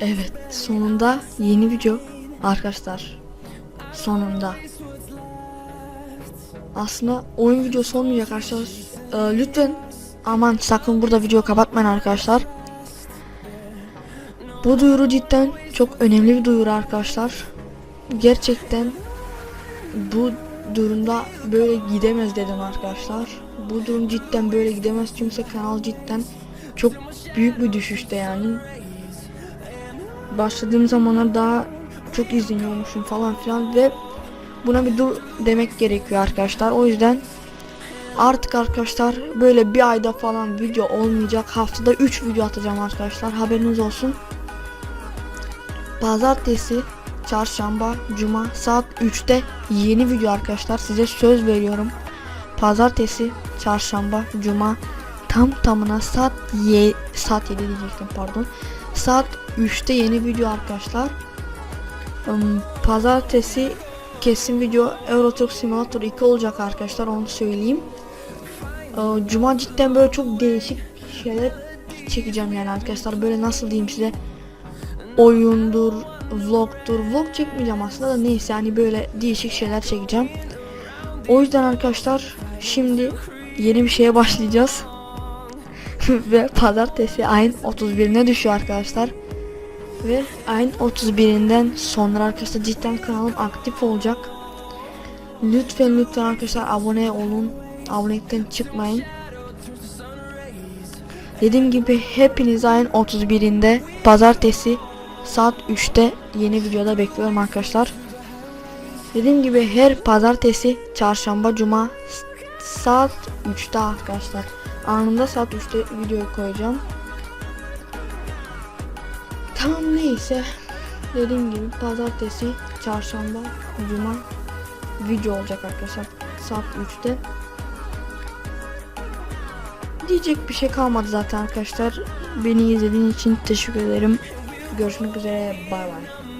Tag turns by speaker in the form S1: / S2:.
S1: Evet sonunda yeni video arkadaşlar. Sonunda. Aslında oyun videosu olmayacak arkadaşlar. Ee, lütfen aman sakın burada video kapatmayın arkadaşlar. Bu duyuru cidden çok önemli bir duyuru arkadaşlar. Gerçekten bu durumda böyle gidemez dedim arkadaşlar. Bu durum cidden böyle gidemez çünkü kanal cidden çok büyük bir düşüşte yani. Başladığım zamanlar daha çok izleniyormuşum falan filan ve buna bir dur demek gerekiyor arkadaşlar. O yüzden artık arkadaşlar böyle bir ayda falan video olmayacak. Haftada 3 video atacağım arkadaşlar. Haberiniz olsun. Pazartesi, çarşamba, cuma saat 3'te yeni video arkadaşlar. Size söz veriyorum. Pazartesi, çarşamba, cuma tam tamına saat ye saat 7 diyecektim pardon. Saat 3'te yeni video arkadaşlar. Pazartesi kesin video Euro Truck Simulator 2 olacak arkadaşlar onu söyleyeyim. Ee, Cuma cidden böyle çok değişik şeyler çekeceğim yani arkadaşlar böyle nasıl diyeyim size oyundur, vlogdur. Vlog çekmeyeceğim aslında da neyse yani böyle değişik şeyler çekeceğim. O yüzden arkadaşlar şimdi yeni bir şeye başlayacağız. Ve pazartesi ayın 31'ine düşüyor arkadaşlar. Ve ayın 31'inden sonra arkadaşlar cidden kanalım aktif olacak. Lütfen lütfen arkadaşlar abone olun. Abonelikten çıkmayın. Dediğim gibi hepiniz ayın 31'inde pazartesi saat 3'te yeni videoda bekliyorum arkadaşlar. Dediğim gibi her pazartesi, çarşamba, cuma saat 3'te arkadaşlar. Anında saat 3'te video koyacağım. Tamam neyse. Dediğim gibi pazartesi, çarşamba, cuma video olacak arkadaşlar. Saat 3'te. Diyecek bir şey kalmadı zaten arkadaşlar. Beni izlediğiniz için teşekkür ederim. Görüşmek üzere. Bay bay.